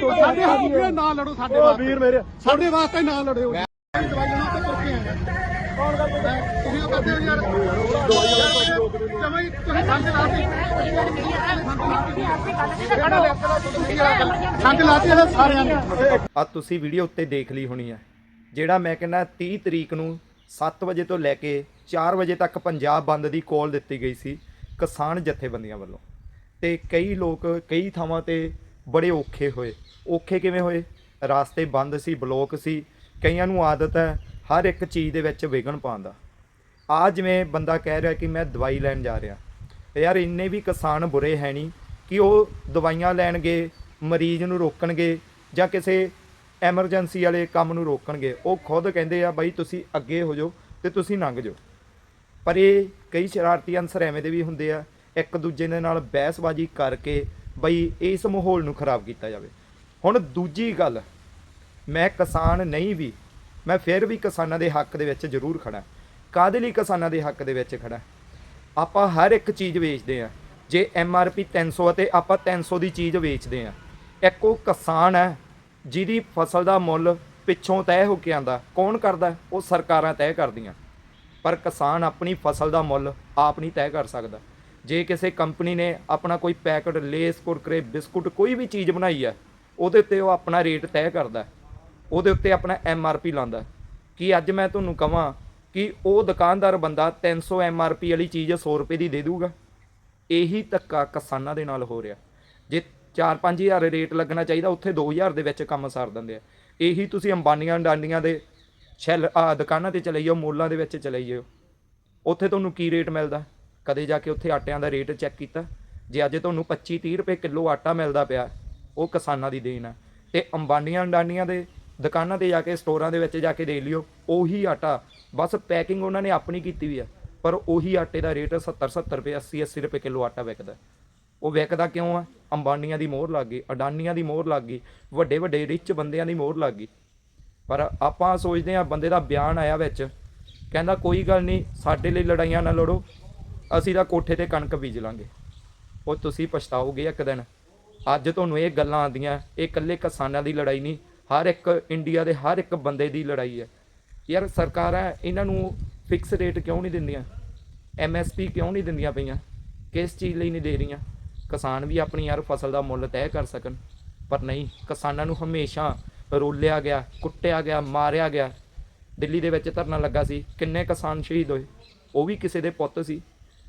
ਸਾਡੇ ਹੱਕ ਵੀਰੇ ਨਾ ਲੜੋ। ਸਾਡੇ ਓ ਵਾਸਤੇ ਵੀਰ ਮੇਰੇ ਸਾਡੇ ਵਾਸਤੇ ਨਾ ਲੜਿਓ। ਦਵਾਈਆਂ ਤੇ ਤੁਰਕੇ ਆਏ ਕੌਣ ਗੱਲ ਤੁਸੀਂ ਉਹ ਕਰਦੇ ਹੋ ਯਾਰ। ਜਮਾਈ ਤੁਸੀਂ ਸੰਗ ਲਾਤੀ ਸੰਗ ਲਾਤੀ ਇਹ ਸਾਰਿਆਂ ਨੇ। ਆ ਤੁਸੀਂ ਵੀਡੀਓ ਉੱਤੇ ਦੇਖ ਲਈ ਹੋਣੀ ਹੈ। ਜਿਹੜਾ ਮੈਂ ਕਹਿੰਦਾ 30 ਤਰੀਕ ਨੂੰ 7 ਵਜੇ ਤੋਂ ਲੈ ਕੇ 4 ਵਜੇ ਤੱਕ ਪੰਜਾਬ ਬੰਦ ਦੀ ਕਾਲ ਦਿੱਤੀ ਗਈ ਸੀ ਕਿਸਾਨ ਜਥੇਬੰਦੀਆਂ ਵੱਲੋਂ। ਤੇ ਕਈ ਲੋਕ ਕਈ ਥਾਵਾਂ ਤੇ ਬੜੇ ਔਖੇ ਹੋਏ। ਔਖੇ ਕਿਵੇਂ ਹੋਏ? ਰਾਸਤੇ ਬੰਦ ਸੀ, ਬਲੋਕ ਸੀ। ਕਈਆਂ ਨੂੰ ਆਦਤ ਹੈ ਹਰ ਇੱਕ ਚੀਜ਼ ਦੇ ਵਿੱਚ ਵਿਗਣ ਪਾਉਣ ਦਾ। ਆ ਜਿਵੇਂ ਬੰਦਾ ਕਹਿ ਰਿਹਾ ਕਿ ਮੈਂ ਦਵਾਈ ਲੈਣ ਜਾ ਰਿਹਾ। ਯਾਰ ਇੰਨੇ ਵੀ ਕਿਸਾਨ ਬੁਰੇ ਹੈ ਨਹੀਂ ਕਿ ਉਹ ਦਵਾਈਆਂ ਲੈਣਗੇ, ਮਰੀਜ਼ ਨੂੰ ਰੋਕਣਗੇ ਜਾਂ ਕਿਸੇ ਐਮਰਜੈਂਸੀ ਵਾਲੇ ਕੰਮ ਨੂੰ ਰੋਕਣਗੇ। ਉਹ ਖੁਦ ਕਹਿੰਦੇ ਆ, ਬਾਈ ਤੁਸੀਂ ਅੱਗੇ ਹੋ ਜਾਓ ਤੇ ਤੁਸੀਂ ਲੰਘ ਜਾਓ। ਪਰ ਇਹ ਕਈ ਸ਼ਰਾਰਤੀ ਅਨਸਰ ਐਵੇਂ ਦੇ ਵੀ ਹੁੰਦੇ ਆ। ਇੱਕ ਦੂਜੇ ਦੇ ਨਾਲ ਬਹਿਸਬਾਜ਼ੀ ਕਰਕੇ ਬਈ ਇਸ ਮਾਹੌਲ ਨੂੰ ਖਰਾਬ ਕੀਤਾ ਜਾਵੇ। ਹੁਣ ਦੂਜੀ ਗੱਲ, ਮੈਂ ਕਿਸਾਨ ਨਹੀਂ ਵੀ, ਮੈਂ ਫਿਰ ਵੀ ਕਿਸਾਨਾਂ ਦੇ ਹੱਕ ਦੇ ਵਿੱਚ ਜ਼ਰੂਰ ਖੜਾ ਕਾਦੇ ਲਈ ਕਿਸਾਨਾਂ ਦੇ ਹੱਕ ਦੇ ਵਿੱਚ ਖੜਾ ਆਪਾਂ ਹਰ ਇੱਕ ਚੀਜ਼ ਵੇਚਦੇ ਆ ਜੇ ਐਮ ਆਰ ਪੀ 300 ਅਤੇ ਆਪਾਂ 300 ਦੀ ਚੀਜ਼ ਵੇਚਦੇ ਆ ਇੱਕ ਉਹ ਕਿਸਾਨ ਹੈ ਜਿਹਦੀ ਫਸਲ ਦਾ ਮੁੱਲ ਪਿੱਛੋਂ ਤੈਅ ਹੋ ਕੇ ਆਂਦਾ ਕੌਣ ਕਰਦਾ? ਉਹ ਸਰਕਾਰਾਂ ਤੈਅ ਕਰਦੀਆਂ। ਪਰ ਕਿਸਾਨ ਆਪਣੀ ਫਸਲ ਦਾ ਮੁੱਲ ਆਪ ਨਹੀਂ ਤੈਅ ਕਰ ਸਕਦਾ। ਜੇ ਕਿਸੇ ਕੰਪਨੀ ਨੇ ਆਪਣਾ ਕੋਈ ਪੈਕਟ, ਲੇਸ, ਕੁਰਕਰੇ, ਬਿਸਕੁਟ ਕੋਈ ਵੀ ਚੀਜ਼ ਬਣਾਈ ਹੈ, ਉਹਦੇ ਉੱਤੇ ਉਹ ਆਪਣਾ ਰੇਟ ਤੈਅ ਕਰਦਾ ਉਹਦੇ ਉੱਤੇ ਆਪਣਾ ਐਮ ਆਰ ਪੀ ਲਾਉਂਦਾ ਕਿ ਅੱਜ ਮੈਂ ਤੁਹਾਨੂੰ ਕਹਾਂ ਕਿ ਉਹ ਦੁਕਾਨਦਾਰ ਬੰਦਾ 300 ਐਮ ਆਰ ਪੀ ਵਾਲੀ ਚੀਜ਼ 100 ਰੁਪਏ ਦੀ ਦੇ ਦੂਗਾ? ਇਹੀ ਧੱਕਾ ਕਿਸਾਨਾਂ ਦੇ ਨਾਲ ਹੋ ਰਿਹਾ। ਜੇ 4-5000 ਰੇਟ ਲੱਗਣਾ ਚਾਹੀਦਾ, ਉੱਥੇ 2000 ਦੇ ਵਿੱਚ ਕੰਮ ਸਾਰ ਦਿੰਦੇ ਆ। ਇਹੀ ਤੁਸੀਂ ਅੰਬਾਨੀਆਂ ਡਾਂਡੀਆਂ ਦੇ ਸ਼ੈਲ ਦੁਕਾਨਾਂ ਤੇ ਚਲੇ ਜਾਓ, ਮੋਲਾਂ ਦੇ ਵਿੱਚ ਚਲੇ ਜਾਓ। ਉੱਥੇ ਤੁਹਾਨੂੰ ਕੀ ਰੇਟ ਮਿਲਦਾ? ਕਦੇ ਜਾ ਕੇ ਉੱਥੇ ਆਟਿਆਂ ਦਾ ਰੇਟ ਚੈੱਕ ਕੀਤਾ। ਜੇ ਅੱਜ ਤੁਹਾਨੂੰ 25 30 ਰੁਪਏ ਕਿਲੋ ਆਟਾ ਮਿਲਦਾ ਪਿਆ, ਉਹ ਕਿਸਾਨਾਂ ਦੀ ਦੇਣ ਹੈ ਤੇ ਅੰਬਾਨੀਆਂ ਅੰਡਾਨੀਆਂ ਦੇ ਦੁਕਾਨਾਂ ਤੇ ਜਾ ਕੇ, ਸਟੋਰਾਂ ਦੇ ਵਿੱਚ ਜਾ ਕੇ ਦੇ ਲਿਓ, ਉਹੀ ਆਟਾ, ਬਸ ਪੈਕਿੰਗ ਉਹਨਾਂ ਨੇ ਆਪਣੀ ਕੀਤੀ ਵੀ ਆ। ਪਰ ਉਹੀ ਆਟੇ ਦਾ ਰੇਟ 70 70 ਰੁਪਏ 80 80 ਰੁਪਏ ਕਿਲੋ ਆਟਾ ਵਿਕਦਾ। ਉਹ ਵਿਕਦਾ ਕਿਉਂ ਆ? ਅੰਬਾਨੀਆਂ ਦੀ ਮੋਹਰ ਲੱਗ ਗਈ, ਅਡਾਨੀਆਂ ਦੀ ਮੋਹਰ ਲੱਗ ਗਈ, ਵੱਡੇ ਵੱਡੇ ਰਿਚ ਬੰਦਿਆਂ ਦੀ ਮੋਹਰ ਲੱਗ ਗਈ। ਪਰ ਆਪਾਂ ਸੋਚਦੇ ਆ ਬੰਦੇ ਦਾ ਬਿਆਨ ਆਇਆ ਵਿੱਚ, ਕਹਿੰਦਾ ਕੋਈ ਗੱਲ ਨਹੀਂ, ਸਾਡੇ ਲਈ ਲੜਾਈਆਂ ਨਾ ਲੜੋ ਅਸੀਂ ਤਾਂ ਕੋਠੇ ਤੇ ਕਣਕ ਬੀਜ ਲਾਂਗੇ। ਉਹ ਤੁਸੀਂ ਪਛਤਾਓਗੇ ਇੱਕ ਦਿਨ। ਅੱਜ ਤੁਹਾਨੂੰ ਇਹ ਗੱਲਾਂ ਆਉਂਦੀਆਂ, ਇਹ ਇਕੱਲੇ ਕਿਸਾਨਾਂ ਦੀ ਲੜਾਈ ਨਹੀਂ, ਹਰ ਇੱਕ ਇੰਡੀਆ ਦੇ ਹਰ ਇੱਕ ਬੰਦੇ ਦੀ ਲੜਾਈ ਹੈ। ਯਾਰ ਸਰਕਾਰਾਂ ਇਹਨਾਂ ਨੂੰ ਫਿਕਸ ਰੇਟ ਕਿਉਂ ਨਹੀਂ ਦਿੰਦੀਆਂ? ਐਮਐਸਪੀ ਕਿਉਂ ਨਹੀਂ ਦਿੰਦੀਆਂ ਪਈਆਂ? ਕਿਸ ਚੀਜ਼ ਲਈ ਨਹੀਂ ਦੇ ਰਹੀਆਂ? ਕਿਸਾਨ ਵੀ ਆਪਣੀ ਯਾਰ ਫਸਲ ਦਾ ਮੁੱਲ ਤੈਅ ਕਰ ਸਕਣ। ਪਰ ਨਹੀਂ, ਕਿਸਾਨਾਂ ਨੂੰ ਹਮੇਸ਼ਾ ਰੋਲਿਆ ਗਿਆ, ਕੁੱਟਿਆ ਗਿਆ, ਮਾਰਿਆ ਗਿਆ। ਦਿੱਲੀ ਦੇ ਵਿੱਚ ਧਰਨਾ ਲੱਗਾ ਸੀ, ਕਿੰਨੇ ਕਿਸਾਨ ਸ਼ਹੀਦ ਹੋਏ? ਉਹ ਵੀ ਕਿਸੇ ਦੇ ਪੁੱਤ ਸੀ।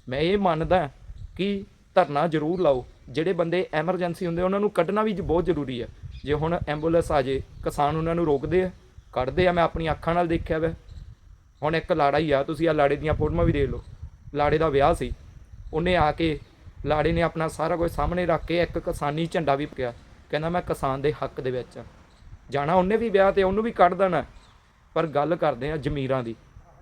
ਮੈਂ ਇਹ ਮੰਨਦਾ ਕਿ ਧਰਨਾ ਜ਼ਰੂਰ ਲਾਓ। ਜਿਹੜੇ ਬੰਦੇ ਐਮਰਜੈਂਸੀ ਹੁੰਦੇ ਉਹਨਾਂ ਨੂੰ ਕੱਢਣਾ ਵੀ ਬਹੁਤ ਜ਼ਰੂਰੀ ਹੈ ਜੇ ਹੁਣ ਐਂਬੂਲੈਂਸ ਆ ਜੇ, ਕਿਸਾਨ ਉਹਨਾਂ ਨੂੰ ਰੋਕਦੇ ਆ, ਕੱਢਦੇ ਆ, ਮੈਂ ਆਪਣੀ ਅੱਖਾਂ ਨਾਲ ਦੇਖਿਆ ਵਾ। ਹੁਣ ਇੱਕ ਲਾੜਾ ਹੀ ਆ, ਤੁਸੀਂ ਆ ਲਾੜੇ ਦੀਆਂ ਫੋਟੋਆਂ ਵੀ ਦੇਖ ਲਓ। ਲਾੜੇ ਦਾ ਵਿਆਹ ਸੀ। ਉਹਨੇ ਆ ਕੇ ਲਾੜੇ ਨੇ ਆਪਣਾ ਸਾਰਾ ਕੁਝ ਸਾਹਮਣੇ ਰੱਖ ਕੇ ਇੱਕ ਕਿਸਾਨੀ ਝੰਡਾ ਵੀ ਪਕਿਆ ਕਹਿੰਦਾ ਮੈਂ ਕਿਸਾਨ ਦੇ ਹੱਕ ਦੇ ਵਿੱਚ ਆ। ਜਾਣਾ ਉਹਨੇ ਵੀ ਵਿਆਹ ਤੇ, ਉਹਨੂੰ ਵੀ ਕੱਢ ਦੇਣਾ। ਪਰ ਗੱਲ ਕਰਦੇ ਆ ਜ਼ਮੀਰਾਂ ਦੀ।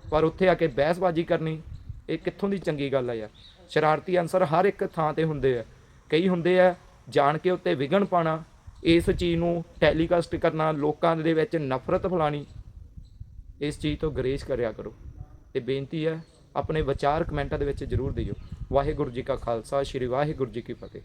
ਪਰ ਉੱਥੇ ਆ ਕੇ ਬਹਿਸਬਾਜ਼ੀ ਕਰਨੀ ਇਹ ਕਿੱਥੋਂ ਦੀ ਚੰਗੀ ਗੱਲ ਆ ਯਾਰ? ਸ਼ਰਾਰਤੀ ਅਨਸਰ ਹਰ ਇੱਕ ਥਾਂ ਤੇ ਹੁੰਦੇ ਆ। ਕਈ ਹੁੰਦੇ ਆ, ਜਾਣ ਕੇ ਉੱਤੇ ਵਿਗਣ ਪਾਣਾ, ਇਸ ਚੀਜ਼ ਨੂੰ ਟੈਲੀਕਾਸਟ ਕਰਨਾ, ਲੋਕਾਂ ਦੇ ਵਿੱਚ ਨਫ਼ਰਤ ਫੈਲਾਣੀ ਇਸ ਚੀਜ਼ ਤੋਂ ਗਰੇਜ ਕਰਿਆ ਕਰੋ। ਤੇ ਬੇਨਤੀ ਹੈ ਆਪਣੇ ਵਿਚਾਰ ਕਮੈਂਟਾਂ ਦੇ ਵਿੱਚ ਜ਼ਰੂਰ ਦਿਓ। ਵਾਹਿਗੁਰੂ ਜੀ ਕਾ ਖਾਲਸਾ, ਸ੍ਰੀ ਵਾਹਿਗੁਰੂ ਜੀ ਕੀ ਫਤਿਹ।